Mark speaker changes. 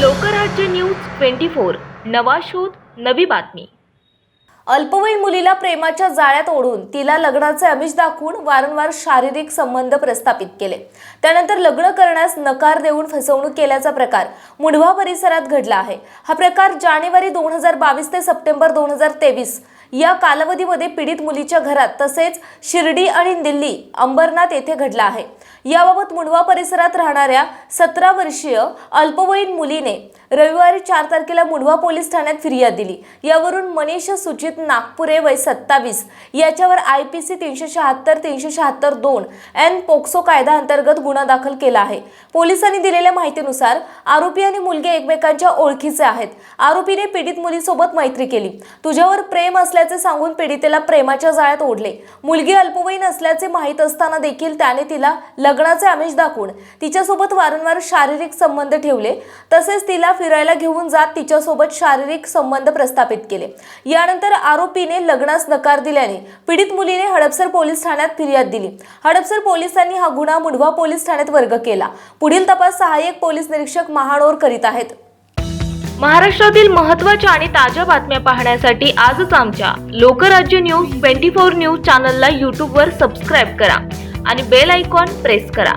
Speaker 1: Lokrajya news twenty four. नवा शोध नवी बातमी.
Speaker 2: अल्पवयीन मुलीला प्रेमाच्या जाळ्यात ओढून तिला लग्नाचे अमिष दाखवून वारंवार शारीरिक संबंध प्रस्थापित केले. त्यानंतर लग्न करण्यास नकार देऊन फसवणूक केल्याचा प्रकार मुढवा परिसरात घडला आहे. हा प्रकार जानेवारी दोन हजार बावीस ते सप्टेंबर दोन हजार तेवीस या कालावधीमध्ये पीडित मुलीच्या घरात तसेच शिर्डी आणि दिल्ली अंबरनाथ येथे घडला आहे. याबाबत मुंडवा परिसरात राहणाऱ्या सतरा वर्षीय अल्पवयीन मुलीने रविवारी चार तारखेला मुंडवा पोलीस ठाण्यात फिर्याद दिली. यावरून मनीष सुचित नागपुरे वय सत्तावीस याच्यावर आय पी सी तीनशे शहात्तर तीनशे शहात्तर दोन एन पोक्सो कायदा अंतर्गत गुन्हा दाखल केला आहे. पोलिसांनी दिलेल्या माहितीनुसार आरोपी आणि मुलगी एकमेकांच्या ओळखीचे आहेत. आरोपीने पीडित मुलीसोबत मैत्री केली. तुझ्यावर प्रेम असल्याचे सांगून पीडितेला प्रेमाच्या जाळ्यात ओढले. मुलगी अल्पवयीन असल्याचे माहीत असताना देखील त्याने तिला लग्नाचे आमिष दाखवून तिच्यासोबत वारंवार शारीरिक संबंध ठेवले. तसेच तिला फिरायला घेऊन जात तिच्यासोबत शारीरिक संबंध प्रस्थापित केले. यानंतर आरोपीने लग्नास नकार दिल्याने पीडित मुलीने हडपसर पोलीस ठाण्यात फिर्याद दिली. हडपसर पोलिसांनी हा गुन्हा मुढवा पोलीस ठाण्यात वर्ग केला. पुढील तपास सहाय्यक पोलीस निरीक्षक महाडोर करीत आहेत.
Speaker 1: महाराष्ट्रातील महत्त्वाच्या आणि ताज्या बातम्या पाहण्यासाठी आजच आमच्या Lokrajya news twenty four news चॅनलला यूट्यूबवर सबस्क्राईब करा आणि बेल आयकॉन प्रेस करा.